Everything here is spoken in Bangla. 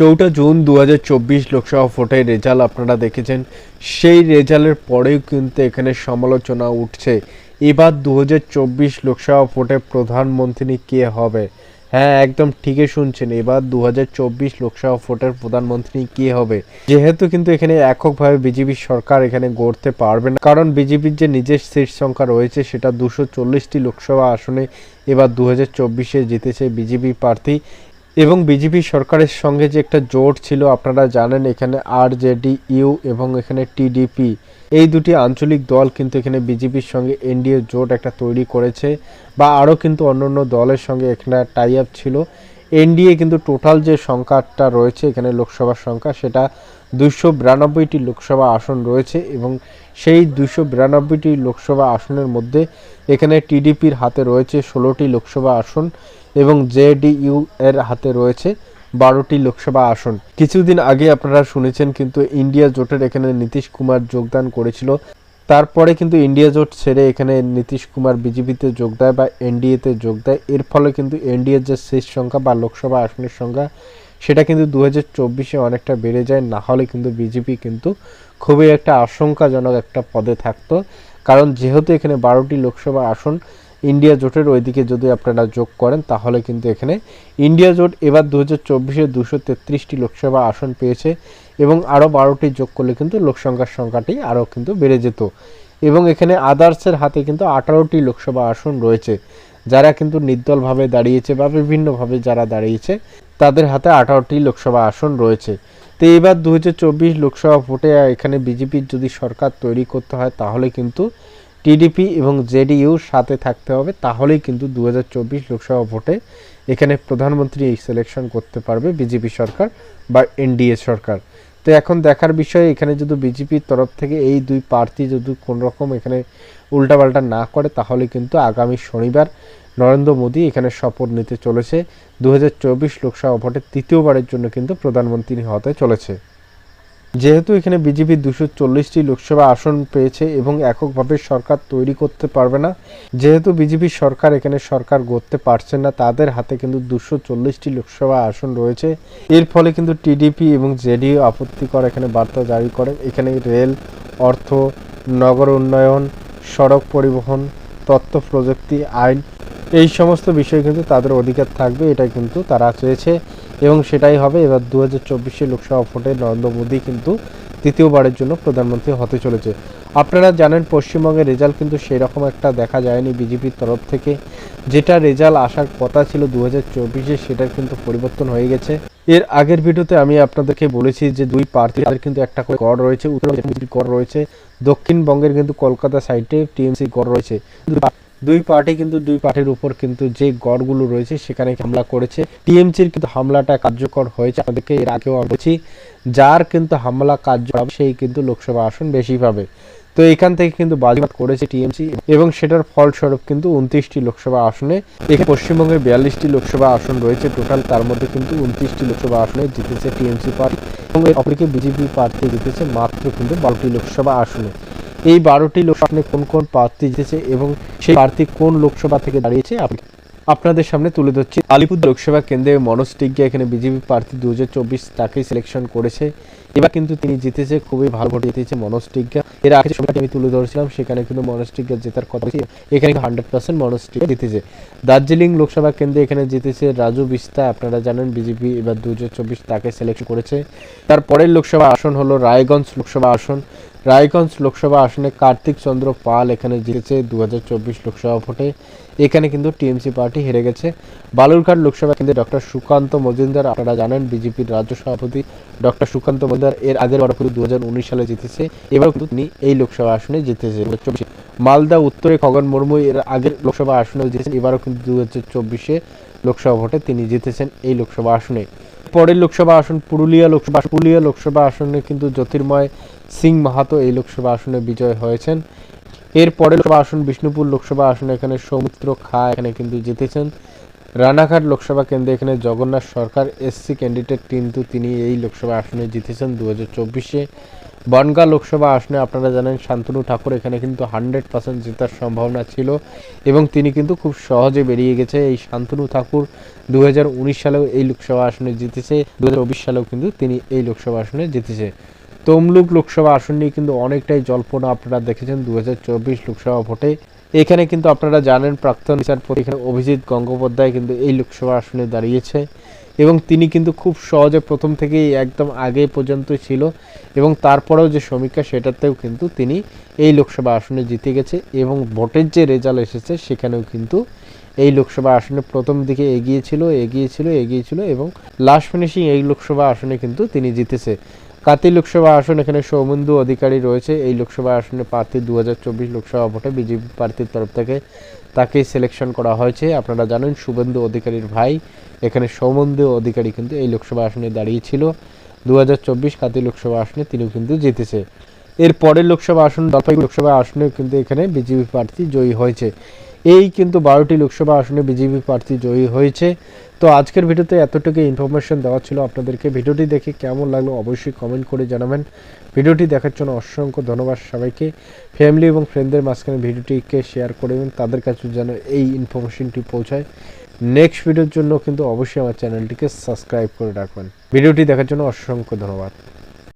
চৌঠা জুন দু হাজার চব্বিশ লোকসভা ভোটের রেজাল্ট আপনারা দেখেছেন। সেই রেজাল্টের পরেও কিন্তু এখানে সমালোচনা উঠছে। এবার দু হাজার চব্বিশ লোকসভা ভোটে প্রধানমন্ত্রী কে হবে? হ্যাঁ একদম ঠিকই শুনছেন। এবার দু হাজার চব্বিশ লোকসভা ভোটের প্রধানমন্ত্রী কে হবে? যেহেতু কিন্তু এখানে এককভাবে বিজেপি সরকার এখানে গড়তে পারবে না। কারণ বিজেপির যে নিজের সিট সংখ্যা রয়েছে, সেটা দুশো লোকসভা আসনে এবার দু হাজার চব্বিশে জিতেছে বিজেপি প্রার্থী। এবং বিজেপি সরকারের সঙ্গে যে একটা জোট ছিল, আপনারা জানেন এখানে আর জেডি ইউ এবং এখানে টিডিপি এই দুটি আঞ্চলিক দল কিন্তু এখানে বিজেপির সঙ্গে এনডিএ জোট একটা তৈরি করেছে বা আরও কিন্তু অন্য দলের সঙ্গে এখানে টাই আপ ছিল। এনডিএ কিন্তু টোটাল যে সংখ্যাটা রয়েছে, এখানে লোকসভার সংখ্যা, সেটা দুশো বিরানব্বইটি লোকসভা আসন রয়েছে এবং সেই দুশো বিরানব্বইটি লোকসভা আসনের মধ্যে এখানে টিডিপির হাতে রয়েছে ষোলোটি লোকসভা আসন এবং জেডিইউ এর হাতে রয়েছে বারোটি লোকসভা আসন। কিছুদিন আগে আপনারা শুনেছেন কিন্তু ইন্ডিয়া জোটের এখানে নীতিশ কুমার যোগদান করেছিল। তারপরে কিন্তু ইন্ডিয়া জোট ছেড়ে এখানে নীতিশ কুমার বিজেপিতে যোগ দেয় বা এনডিএতে যোগ দেয়। এর ফলে কিন্তু এনডিএর যে সিট সংখ্যা বা লোকসভা আসনের সংখ্যা, সেটা কিন্তু দু হাজার চব্বিশে অনেকটা বেড়ে যায়। না হলে কিন্তু বিজেপি কিন্তু খুবই একটা আশঙ্কাজনক একটা পদে থাকতো। কারণ যেহেতু এখানে বারোটি লোকসভা আসন ইন্ডিয়া জোটের ওইদিকে যদি আপনারা যোগ করেন, তাহলে কিন্তু এখানে ইন্ডিয়া জোট এবার দু হাজার চব্বিশে দুশো তেত্রিশটি লোকসভা আসন পেয়েছে। এবং আরও বারোটি যোগ করলে কিন্তু লোকসংখ্যার সংখ্যাটি আরও কিন্তু বেড়ে যেত। এবং এখানে আদার্সের হাতে কিন্তু আঠারোটি লোকসভা আসন রয়েছে, যারা কিন্তু নির্দলভাবে দাঁড়িয়েছে বা বিভিন্নভাবে যারা দাঁড়িয়েছে, তাদের হাতে আঠারোটি লোকসভা আসন রয়েছে। তো এবার দু লোকসভা ভোটে এখানে বিজেপির যদি সরকার তৈরি করতে হয়, তাহলে কিন্তু টিডিপি এবং জেডিইউর সাথে থাকতে হবে। তাহলেই কিন্তু দু হাজার চব্বিশ লোকসভা ভোটে এখানে প্রধানমন্ত্রী এই সিলেকশন করতে পারবে বিজেপি সরকার বা এনডিএ সরকার। তো এখন দেখার বিষয়ে, এখানে যদি বিজেপির তরফ থেকে এই দুই প্রার্থী যদি কোনো রকম এখানে উল্টাপাল্টা না করে, তাহলে কিন্তু আগামী শনিবার নরেন্দ্র মোদী এখানে শপথ নিতে চলেছে। দু হাজার চব্বিশ লোকসভা ভোটে তৃতীয়বারের জন্য কিন্তু প্রধানমন্ত্রী হতে চলেছে। যেহেতু এখানে বিজেপি দুশো চল্লিশটি লোকসভা আসন পেয়েছে এবং এককভাবে সরকার তৈরি করতে পারবে না, যেহেতু বিজেপি সরকার এখানে সরকার গড়তে পারছে না, তাদের হাতে কিন্তু দুশো চল্লিশটি লোকসভা আসন রয়েছে। এর ফলে কিন্তু টিডিপি এবং জেডিও আপত্তিকর এখানে বার্তা জারি করে। এখানে রেল, অর্থ, নগর উন্নয়ন, সড়ক পরিবহন, তথ্য প্রযুক্তি, আইন এই সমস্ত বিষয় কিন্তু তাদের অধিকার থাকবে এটা কিন্তু তারা চেয়েছে। এবং সেটাই হবে, এবার দু হাজার চব্বিশে লোকসভা ভোটে নরেন্দ্র মোদী কিন্তু তৃতীয়বারের জন্য প্রধানমন্ত্রী হতে চলেছে। আপনারা জানেন, পশ্চিমবঙ্গের রেজাল্ট কিন্তু সেই রকম একটা দেখা যায়নি বিজেপির তরফ থেকে। যেটা রেজাল্ট আসার কথা ছিল দু হাজার চব্বিশে, সেটার কিন্তু পরিবর্তন হয়ে গেছে। এর আগের ভিডিওতে আমি আপনাদেরকে বলেছি যে দুই প্রার্থী, তাদের কিন্তু একটা করে গড় রয়েছে, উত্তর গড় রয়েছে, দক্ষিণবঙ্গের কিন্তু কলকাতা সাইডে টিএমসি গড় রয়েছে। দুই পার্টি কিন্তু দুই পার্টির উপর কিন্তু যে গড়গুলো রয়েছে সেখানে হামলা করেছে। টিএমসির কিন্তু হামলাটা কার্যকর হয়েছে, আমাদেরকে এর আগেও বলছি যার কিন্তু হামলা কার্যকর সেই কিন্তু লোকসভা আসন বেশি পাবে। তো এখান থেকে কিন্তু বাজিমাত করেছে টিএমসি এবং সেটার ফলস্বরূপ কিন্তু উনত্রিশটি লোকসভা আসনে, এখানে পশ্চিমবঙ্গের বিয়াল্লিশটি লোকসভা আসন রয়েছে। টোটাল তার মধ্যে কিন্তু উনত্রিশটি লোকসভা আসনে জিতেছে টিএমসি পার্টি এবং অপরদিকে বিজেপি প্রার্থী জিতেছে মাত্র কিন্তু বারোটি লোকসভা আসনে। এই বারোটি লোক লোকসভা কোন কোন প্রার্থী জিতেছে এবং সেই প্রার্থী কোন লোকসভা থেকে দাঁড়িয়েছে? আপনি আপনাদের সামনে তুলে ধরছি। আলিপুর লোকসভা কেন্দ্রে মনোজ টিকিয়া এখানে বিজেপি প্রার্থী দু হাজার চব্বিশ তাকেই সিলেকশন করেছে। এবার কিন্তু তিনি জিতেছে, খুবই ভালো ভোট জিতেছে মনোজ টিকিয়া এর আগে আমি তুলে ধরেছিলাম, সেখানে কিন্তু মনোজ টিকিয়া জেতার কথা এখানে হান্ড্রেড পার্সেন্ট মনোজ টিকিয়া জিতেছে। দার্জিলিং লোকসভা কেন্দ্রে এখানে জিতেছে রাজু বিস্তা। আপনারা জানেন বিজেপি এবার দু হাজার চব্বিশ তাকে সিলেকশন করেছে। তারপরের লোকসভা আসন হলো রায়গঞ্জ লোকসভা আসন। রায়গঞ্জ লোকসভা আসনে কার্তিক চন্দ্র পাল এখানে জিতেছে দু হাজার চব্বিশ লোকসভা ভোটে। এখানে কিন্তু টিএমসি পার্টি হেরে গেছে। বালুরঘাট লোকসভা কেন্দ্রে ডক্টর সুকান্ত মজুমদার, আপনারা জানেন বিজেপির রাজ্য সভাপতি ডক্টর সুকান্ত মজুমদার এর আগের বার কিন্তু দু সালে জিতেছে। এবার কিন্তু তিনি এই লোকসভা আসনে জিতেছে। মালদা, উত্তরে খগন মুর্মু এর আগের লোকসভা আসনে জিতেছেন। এবারও কিন্তু দু লোকসভা ভোটে তিনি জিতেছেন এই লোকসভা আসনে। পরের লোকসভা আসন পুরুলিয়া লোকসভা পুরুলিয়া লোকসভা আসনে কিন্তু জ্যোতির্ময় সিং মাহাতো এই লোকসভা আসনে বিজয় হয়েছেন। এর পরের লোকসভা আসন বিষ্ণুপুর লোকসভা আসনে এখানে সৌমিত্র খা এখানে কিন্তু জিতেছেন। রানাঘাট লোকসভা কেন্দ্রে এখানে জগন্নাথ সরকার, এসসি ক্যান্ডিডেট কিন্তু তিনি এই লোকসভা আসনে জিতেছেন দু হাজার চব্বিশে। বনগাঁ লোকসভা আসনে আপনারা জানেন, শান্তনু ঠাকুর এখানে কিন্তু হান্ড্রেড পার্সেন্ট জেতার সম্ভাবনা ছিল এবং তিনি কিন্তু খুব সহজে বেরিয়ে গেছে। এই শান্তনু ঠাকুর দুই হাজার উনিশ সালেও এই লোকসভা আসনে জিতেছে দু হাজার চব্বিশ সালেও কিন্তু তিনি এই লোকসভা আসনে জিতেছে। তমলুক লোকসভা আসন নিয়ে কিন্তু অনেকটাই জল্পনা আপনারা দেখেছেন দু হাজার চব্বিশ লোকসভা ভোটে। এখানে কিন্তু আপনারা জানেন প্রাক্তন বিচারপতি এখানে অভিজিৎ গঙ্গোপাধ্যায় কিন্তু এই লোকসভা আসনে দাঁড়িয়েছে এবং তিনি কিন্তু খুব সহজে প্রথম থেকেই একদম আগে পর্যন্ত ছিল এবং তারপরেও যে সমীক্ষা সেটাতেও কিন্তু তিনি এই লোকসভা আসনে জিতে গেছে এবং ভোটের যে রেজাল্ট এসেছে সেখানেও কিন্তু এই লোকসভা আসনে প্রথম দিকে এগিয়েছিল এগিয়েছিল এগিয়েছিল এবং লাস্ট ফিনিশিং এই লোকসভা আসনে কিন্তু তিনি জিতেছে। কাতি লোকসভা আসন এখানে সৌমেন্দু অধিকারী রয়েছে। এই লোকসভা আসনে প্রার্থী দু হাজার চব্বিশ লোকসভা ভোটে বিজেপি প্রার্থীর তরফ থেকে তাকে সিলেকশন করা হয়েছে। আপনারা জানেন শুভেন্দু অধিকারীর ভাই, এখানে সৌমেন্দু অধিকারী কিন্তু এই লোকসভা আসনে দাঁড়িয়েছিল দু হাজার চব্বিশ কাতি লোকসভা আসনে তিনিও কিন্তু জিতেছে। এর পরের লোকসভা আসন জলপাইগুড়ি লোকসভা আসনে কিন্তু এখানে বিজেপি প্রার্থী জয়ী হয়েছে। এই কিন্তু বারোটি লোকসভা আসনে বিজেপি প্রার্থী জয়ী হয়েছে। তো আজকের ভিডিওতে এতটুকু ইনফরমেশন দেওয়া ছিল আপনাদেরকে। ভিডিওটি দেখে কেমন লাগল অবশ্যই কমেন্ট করে জানাবেন। ভিডিওটি দেখার জন্য অসংখ্য ধন্যবাদ সবাইকে। ফ্যামিলি এবং ফ্রেন্ডদের মাঝখানে ভিডিওটিকে শেয়ার করবেন তাদের কাছে যেন এই ইনফরমেশনটি পৌঁছায়। নেক্সট ভিডিওর জন্য কিন্তু অবশ্যই আমার চ্যানেলটিকে সাবস্ক্রাইব করে রাখবেন। ভিডিওটি দেখার জন্য অসংখ্য ধন্যবাদ।